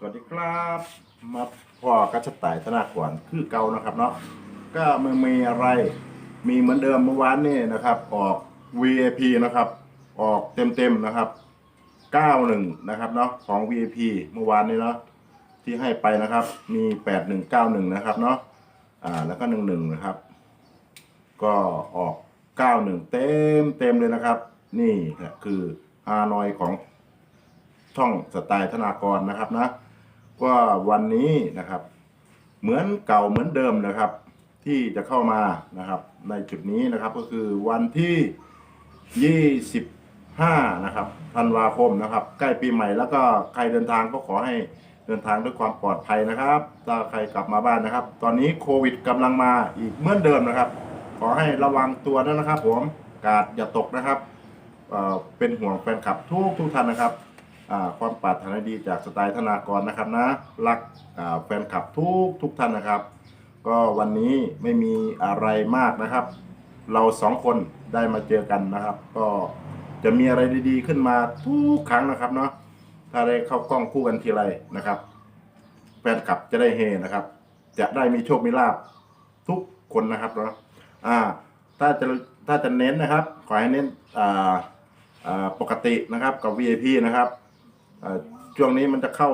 สวัสดีครับ มาพ่อกัชตายธนากรคือเก่านะครับเนาะก็ไม่มีอะไรมีเหมือนเดิมเมื่อวานนี่นะครับ ออก VAP นะครับ ออกเต็มๆนะครับ 91 นะครับเนาะของ VAP เมื่อวานนี้เนาะที่ให้ไปนะครับ มี 8191 นะครับเนาะอ่าแล้วก็ 11 นะครับ ก็ออก 91 เต็มเต็มเลยนะครับ นี่คือฮานอยของช่องสไตล์ธนากรนะครับนะ ว่าวันนี้นะครับ เหมือนเก่าเหมือนเดิมนะครับ ที่จะเข้ามานะครับ ในจุดนี้นะครับก็คือวันที่ 25 นะครับธันวาคมนะครับ ใกล้ปีใหม่แล้วก็ใครเดินทางก็ขอให้เดินทางด้วยความปลอดภัยนะครับถ้าใครกลับมาบ้านนะครับ ตอนนี้โควิดกำลังมาอีกเหมือนเดิมนะครับ ขอให้ระวังตัวด้วยนะครับ ผมกาดอย่าตกนะครับเเป็นห่วงแฟนคลับทุกทุกท่านนะครับ อ่าความปรารถนาดีจากสไตล์ธนากรนะครับนะรักอ่าแฟนคลับทุกทุกท่านนะครับ ก็วันนี้ไม่มีอะไรมากนะครับ เราสองคนได้มาเจอกันนะครับ ก็จะมีอะไรดีๆขึ้นมาทุกครั้งนะครับเนาะถ้าได้เข้ากล้องคู่กันทีไรนะครับ แฟนคลับจะได้เฮนะครับ จะได้มีโชคมีลาบทุกคนนะครับเนาะอ่า ถ้าจะถ้าจะเน้นนะครับ ขอให้เน้นอ่าอ่าปกตินะครับกับ VIP นะครับ อ่าช่วงนี้มันจะเข้า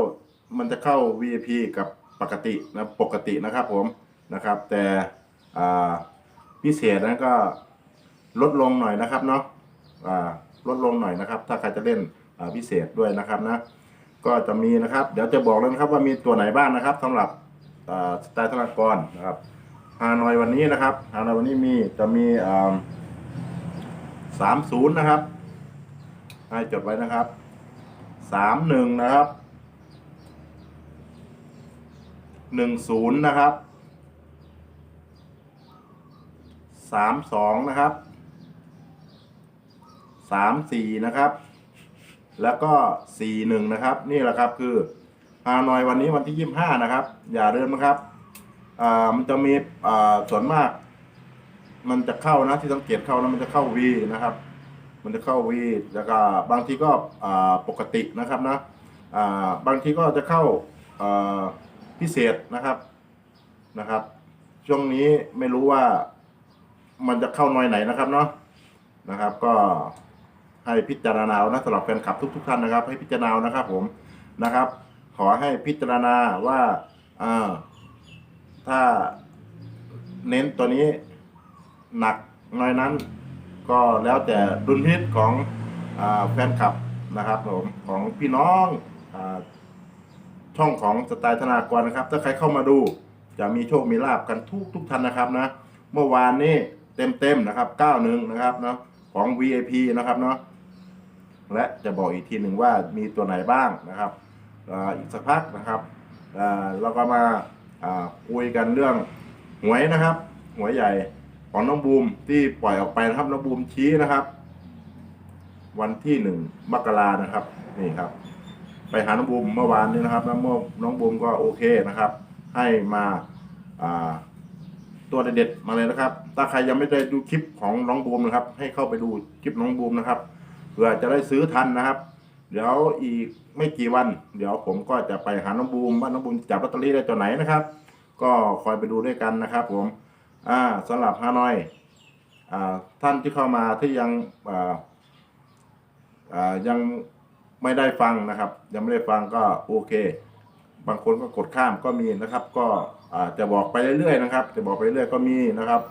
มันจะเข้า VIP กับปกตินะปกตินะครับผมนะครับ แต่อ่าพิเศษนะก็ลดลงหน่อยนะครับเนาะอ่าลดลงหน่อยนะครับ ถ้าใครจะเล่นอ่าพิเศษด้วยนะครับนะก็จะมีนะครับ เดี๋ยวจะบอกเลยนะครับว่ามีตัวไหนบ้างนะครับสำหรับอ่าสไตล์ธนากรนะครับฮานอยวันนี้นะครับฮานอยวันนี้มีจะมีสามศูนย์นะครับให้จดไว้นะครับ สามหนึ่งนะครับหนึ่งศูนย์นะครับสามสองนะครับสามสี่นะครับ แล้วก็สี่หนึ่งนะครับ นี่แหละครับคือฮานอยวันนี้วันที่ยี่สิบห้านะครับ อย่าลืมนะครับอ่ามันจะมีอ่าส่วนมาก มันจะเข้านะที่สังเกตเข้าแล้วมันจะเข้า V นะครับ มันจะเข้า V แล้วก็บางทีก็ปกตินะครับนะบางทีก็จะเข้าพิเศษนะครับนะครับ ช่วงนี้ไม่รู้ว่ามันจะเข้าหน่อยไหนนะครับเนาะนะครับ ก็ให้พิจารณาเอานะสำหรับแฟนคลับทุก ๆ ท่านนะครับ ให้พิจารณานะครับผมนะครับ ขอให้พิจารณาว่าอ่าถ้าเน้นตัวนี้หนักน้อยนั้น ก็แล้วแต่ดุลพินิจของอแฟนคลับนะครับผมของพี่น้องอช่องของสไตล์ธนากรนะครับ ถ้าใครเข้ามาดูจะมีโชคมีลาบกันทุกทุกท่านนะครับนะเมื่อวานนี้เต็มเต็มๆนะครับ91นะครับเนาะของ VIP นะครับเนาะและจะบอกอีกทีหนึ่งว่ามีตัวไหนบ้างนะครับอ,อีกสักพักนะครับเราก็มาคุยกันเรื่องหวยนะครับหวยใหญ่ ของน้องบูมที่ปล่อยออกไปนะครับน้องบูมชี้นะครับ วันที่หนึ่งมกรานะครับ นี่ครับ ไปหาน้องบูมเมื่อวานนี้นะครับแล้วเมื่อน้องบูมก็โอเคนะครับ ให้มาอ่าตัวเด็ดๆมาเลยนะครับ ถ้าใครยังไม่ได้ดูคลิปของน้องบูมนะครับ ให้เข้าไปดูคลิปน้องบูมนะครับเพื่อจะได้ซื้อทันนะครับ เดี๋ยวอีกไม่กี่วัน เดี๋ยวผมก็จะไปหาน้องบูมว่าน้องบูมจับลอตเตอรี่ได้ตัวไหนนะครับ ก็คอยไปดูด้วยกันนะครับผม อ่าสำหรับฮานอยอ่าท่านที่เข้ามาที่ยังอ่าอ่ายังไม่ได้ฟังนะครับ ยังไม่ได้ฟังก็โอเค บางคนก็กดข้ามก็มีนะครับ ก็อ่าจะบอกไปเรื่อยๆนะครับ จะบอกไปเรื่อยก็มีนะครับ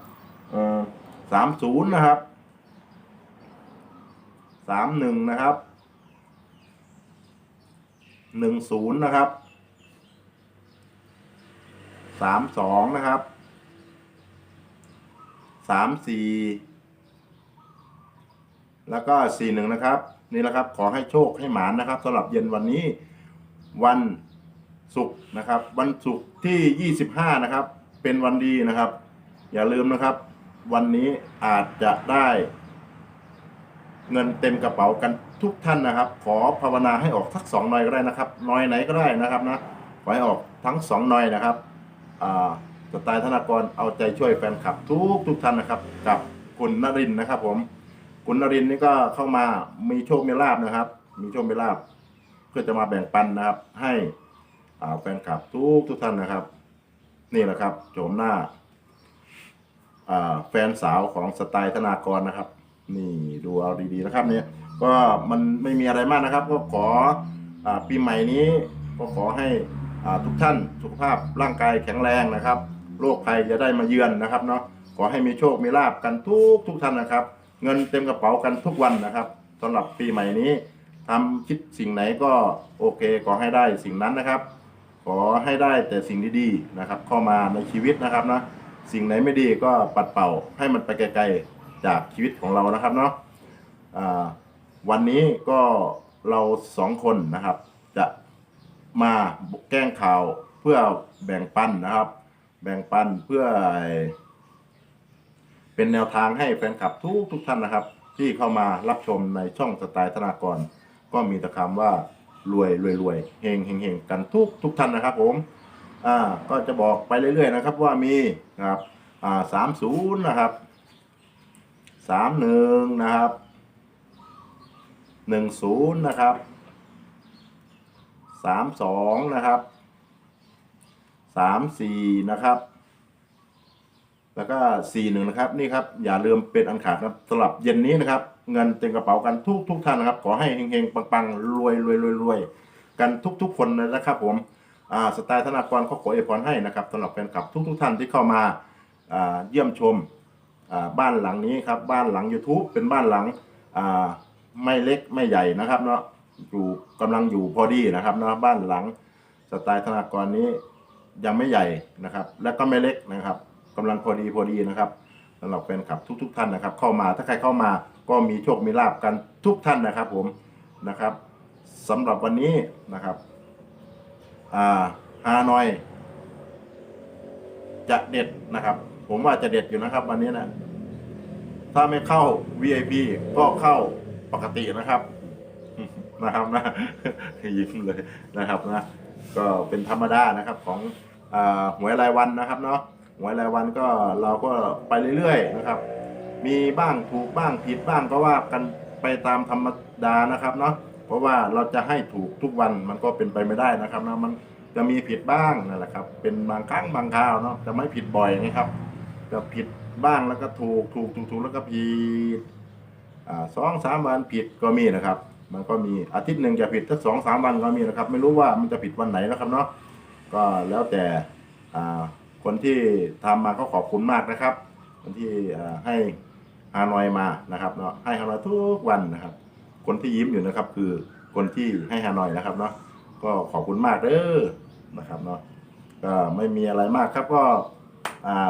เอ่อสามศูนย์นะครับสามหนึ่งนะครับหนึ่งศูนย์นะครับสามสองนะครับ สามสี่แล้วก็สี่หนึ่งนะครับ นี่แหละครับ ขอให้โชคให้หมานนะครับสำหรับเย็นวันนี้วันศุกร์นะครับ วันศุกร์ที่ 25 นะครับ เป็นวันดีนะครับ อย่าลืมนะครับ วันนี้อาจจะได้ เงินเต็มกระเป๋ากันทุกท่านนะครับ ขอภาวนาให้ออกทั้งสองหน่อยก็ได้นะครับหน่อยไหนก็ได้นะครับนะขอให้ออกทั้งสองหน่อยนะครับอ่า สไตล์ธนากรเอาใจช่วยแฟนคลับทุกทุกท่านนะครับ กับคุณนรินทร์นะครับ ผมคุณนรินทร์นี่ก็เข้ามามีโชคมีลาบนะครับ มีโชคมีลาบเพื่อจะมาแบ่งปันนะครับ ให้อ่าแฟนคลับทุกทุกท่านนะครับ นี่แหละครับโฉมหน้าอ่าแฟนสาวของสไตล์ธนากรนะครับ นี่ดูเอาดีๆนะครับเนี่ยก็มันไม่มีอะไรมากนะครับ ก็ขออาปีใหม่นี้ก็ขอให้อ่าทุกท่านสุขภาพร่างกายแข็งแรงนะครับ โรคภัยจะได้มาเยือนนะครับเนาะขอให้มีโชคมีลาบกันทุกทุกท่านนะครับ เงินเต็มกระเป๋ากันทุกวันนะครับสำหรับปีใหม่นี้ทำคิดสิ่งไหนก็โอเคขอให้ได้สิ่งนั้นนะครับ ขอให้ได้แต่สิ่งดีๆนะครับ เข้ามาในชีวิตนะครับนะสิ่งไหนไม่ดีก็ปัดเป่าให้มันไปไกลๆจากชีวิตของเรานะครับเนาะอ่าวันนี้ก็เราสองคนนะครับ จะมาแกล้งข่าวเพื่อแบ่งปันนะครับ แบ่งปันเพื่อ เป็นแนวทางให้แฟนคลับทุกทุกท่านนะครับ ที่เข้ามารับชมในช่องสไตล์ธนากร ก็มีแต่คำว่ารวยรวยรวยเฮงเฮงเฮงกันทุกทุกท่านนะครับผมอ่าก็จะบอกไปเรื่อยๆนะครับว่ามีนะครับอ่าสามศูนย์นะครับสามหนึ่งนะครับหนึ่งศูนย์นะครับสามสองนะครับ สามสี่นะครับ แล้วก็สี่หนึ่งนะครับ นี่ครับ อย่าลืมเป็นอันขาดนะสำหรับเย็นนี้นะครับ เงินเต็มกระเป๋ากันทุกทุกท่านนะครับ ขอให้เฮงๆปังๆรวยรวยรวยรวยกันทุกทุกคนเลยนะครับ ผมอ่าสไตล์ธนากรเขาขอเอพรให้นะครับสำหรับแฟนคลับทุกทุกท่านที่เข้ามาอ่าเยี่ยมชมอ่าบ้านหลังนี้ครับ บ้านหลัง YouTube เป็นบ้านหลังอ่าไม่เล็กไม่ใหญ่นะครับเนาะอยู่กำลังอยู่พอดีนะครับเนาะบ้านหลังสไตล์ธนากรนี้ ยังไม่ใหญ่นะครับ และก็ไม่เล็กนะครับกำลังพอดีพอดีนะครับสำหรับแฟนคลับทุก ๆ ท่านนะครับ เข้ามาถ้าใครเข้ามาก็มีโชคมีลาบกันทุกท่านนะครับ ผมนะครับสำหรับวันนี้นะครับอ่าฮานอย จะเด็ดนะครับ ผมว่าจะเด็ดอยู่นะครับวันนี้นะถ้าไม่เข้า VIP ก็เข้าปกตินะครับนะครับนะยิ้มเลยนะครับนะ ก็เป็นธรรมดานะครับของอหวยรายวันนะครับเนาะหวยรายวันก็เราก็ไปเรื่อยๆนะครับ มีบ้างถูกบ้างผิดบ้างก็ว่ากันไปตามธรรมดานะครับเนาะเพราะว่าเราจะให้ถูกทุกวันมันก็เป็นไปไม่ได้นะครับนะมันจะมีผิดบ้างนั่นแหละครับ เป็นบางครั้งบางคราวเนาะจะไม่ผิดบ่อยนะครับจะผิดบ้างแล้วก็ถูกถูกถูกถูกแล้วก็ผิดอ่าสองสามวันผิดก็มีนะครับ มันก็มีอาทิตย์หนึ่งจะผิดสักสองสามวันก็มีนะครับ ไม่รู้ว่ามันจะผิดวันไหนนะครับเนาะก็แล้วแต่คนที่ทำมาก็ขอบคุณมากนะครับ คนที่ให้ฮานอยมานะครับเนาะให้ฮานอยทุกวันนะครับ คนที่ยิ้มอยู่นะครับ คือคนที่ให้ฮานอยนะครับเนาะก็ขอบคุณมากเด้อนะครับเนาะก็ไม่มีอะไรมากครับก็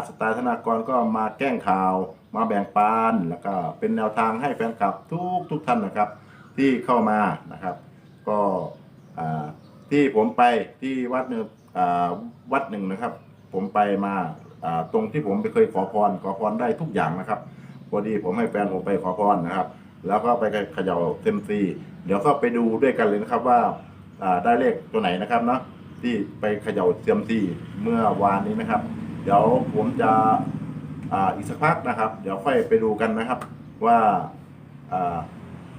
สไตล์ธนากรก็มาแกล้งข่าว มาแบ่งปันแล้วก็เป็นแนวทางให้แฟนคลับทุกทุกท่านนะครับ ที่เข้ามานะครับ ก็ที่ผมไปที่วัดหนึ่งวัดหนึ่งนะครับ ผมไปมาตรงที่ผมไปเคยขอพรขอพรได้ทุกอย่างนะครับพอดีผมให้แฟนผมไปขอพรนะครับ แล้วก็ไปเขย่าเซยมซีเดี๋ยวก็ไปดูด้วยกันเลยนะครับว่าได้เลขตัวไหนนะครับเนาะที่ไปเขย่าเซยมซีเมื่อวานนี้นะครับ เดี๋ยวผมจะอ,อีกสักพักนะครับ เดี๋ยวค่อยไปดูกันนะครับว่า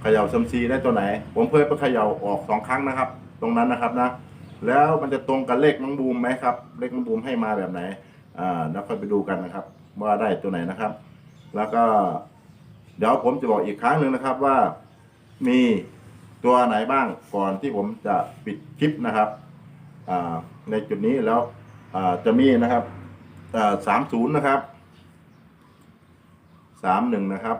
เขย่าซัมซีได้ตัวไหน ผมเคยไปเขย่าออกสองครั้งนะครับ ตรงนั้นนะครับนะ แล้วมันจะตรงกับเลขน้องบูมไหมครับ เลขน้องบูมให้มาแบบไหน อ่าแล้วค่อยไปดูกันนะครับ ว่าได้ตัวไหนนะครับ แล้วก็ เดี๋ยวผมจะบอกอีกครั้งหนึ่งนะครับว่ามีตัวไหนบ้างก่อนที่ผมจะปิดคลิปนะครับ อ่า ในจุดนี้แล้ว อ่า จะมีนะครับ อ่าสามศูนย์นะครับสามหนึ่งนะครับ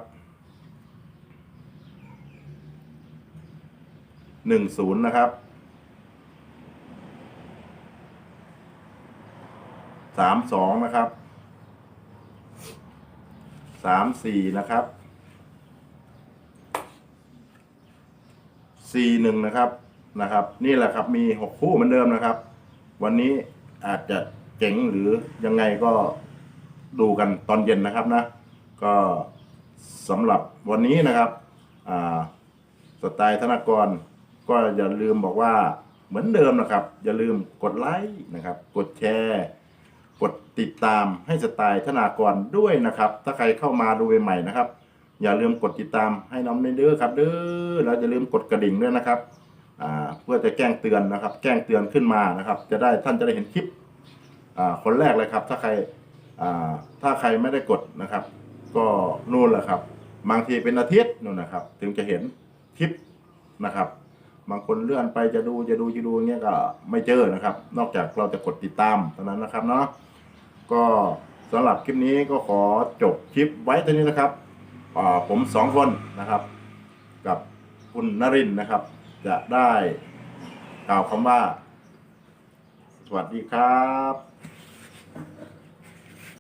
หนึ่งศูนย์นะครับสามสองนะครับสามสี่นะครับสี่หนึ่งนะครับนะครับ นี่แหละครับมีหกคู่เหมือนเดิมนะครับ วันนี้อาจจะเจ๋งหรือยังไงก็ดูกันตอนเย็นนะครับนะ ก็สำหรับวันนี้นะครับสไตล์ธนากร ก็อย่าลืมบอกว่าเหมือนเดิมนะครับ อย่าลืมกดไลค์นะครับ กดแชร์ กดติดตามให้สไตล์ธนากรด้วยนะครับ ถ้าใครเข้ามาดูใหม่ๆนะครับ อย่าลืมกดติดตามให้น้องเด้อครับ เด้อแล้วอย่าลืมกดกระดิ่งด้วยนะครับเพื่อจะแจ้งเตือนนะครับ แจ้งเตือนขึ้นมานะครับ จะได้ท่านจะได้เห็นคลิปคนแรกเลยครับ ถ้าใครถ้าใครไม่ได้กดนะครับ ก็นู่นแหละครับ บางทีเป็นอาทิตย์นู่นนะครับ ถึงจะเห็นคลิปนะครับ บางคนเลื่อนไปจะดูจะดูจะดูเงี้ยก็ไม่เจอนะครับ นอกจากเราจะกดติดตามเท่านั้นนะครับเนาะก็สำหรับคลิปนี้ก็ขอจบคลิปไว้เท่านี้นะครับผมสองคนนะครับ กับคุณนรินนะครับ จะได้กล่าวคำว่า สวัสดีครับ